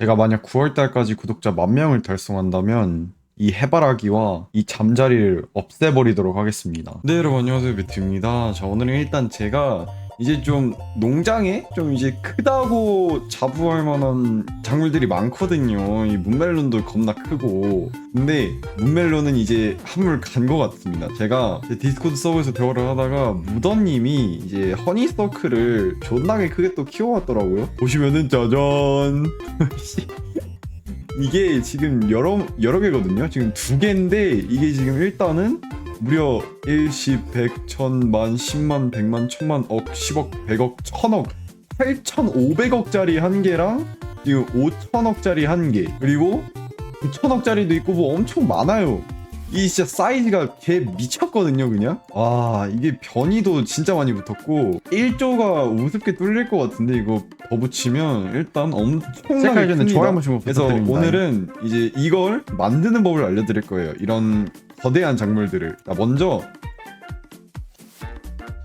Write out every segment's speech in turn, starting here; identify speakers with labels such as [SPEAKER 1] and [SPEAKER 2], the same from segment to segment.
[SPEAKER 1] 제가 만약 9월달까지 구독자 만 명을 달성한다면 이 해바라기와 이 잠자리를 없애버리도록 하겠습니다. 네 여러분 안녕하세요 매튜입니다. 자 오늘은 일단 제가 이제 좀 농장에 좀 이제 크다고 자부할 만한 작물들이 많거든요. 이 문멜론도 겁나 크고. 근데 문멜론은 이제 한물 간 것 같습니다. 제가 제 디스코드 서버에서 대화를 하다가 무더님이 이제 허니 서클을 존나게 크게 또 키워왔더라고요. 보시면은 짜잔. 이게 지금 여러 여러 개거든요. 지금 두 개인데 이게 지금 일단은 무려 1, 10, 100, 1000만, 10만, 100만, 1000만, 억, 10억, 100억, 1000억, 8,500억짜리 한 개랑 지금 5천억짜리 한 개, 그리고 9천억짜리도 있고 뭐 엄청 많아요. 이 진짜 사이즈가 개 미쳤거든요, 그냥. 와, 이게 변이도 진짜 많이 붙었고 1조가 우습게 뚫릴 것 같은데 이거 더 붙이면 일단 엄청나게 큽니다.
[SPEAKER 2] 좋아요
[SPEAKER 1] 그래서. 오늘은 이제 이걸 만드는 법을 알려드릴 거예요. 이런 거대한 작물들을. 자, 먼저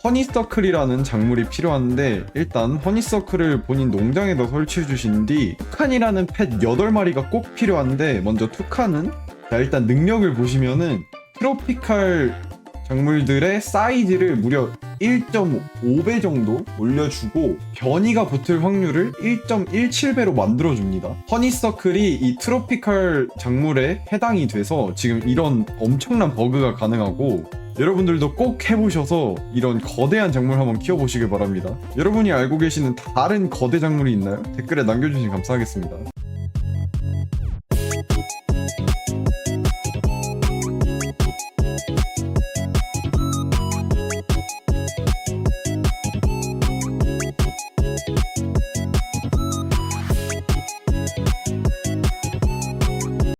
[SPEAKER 1] 허니서클이라는 작물이 필요한데 일단 허니서클을 본인 농장에다 설치해 주신 뒤 투칸이라는 펫 8마리가 꼭 필요한데 먼저 투칸은 자 일단 능력을 보시면은 트로피칼 작물들의 사이즈를 무려 1.5배 정도 올려주고 변이가 붙을 확률을 1.17배로 만들어줍니다. 허니서클이 이 트로피칼 작물에 해당이 돼서 지금 이런 엄청난 버그가 가능하고 여러분들도 꼭 해보셔서 이런 거대한 작물 한번 키워보시길 바랍니다. 여러분이 알고 계시는 다른 거대 작물이 있나요? 댓글에 남겨주시면 감사하겠습니다.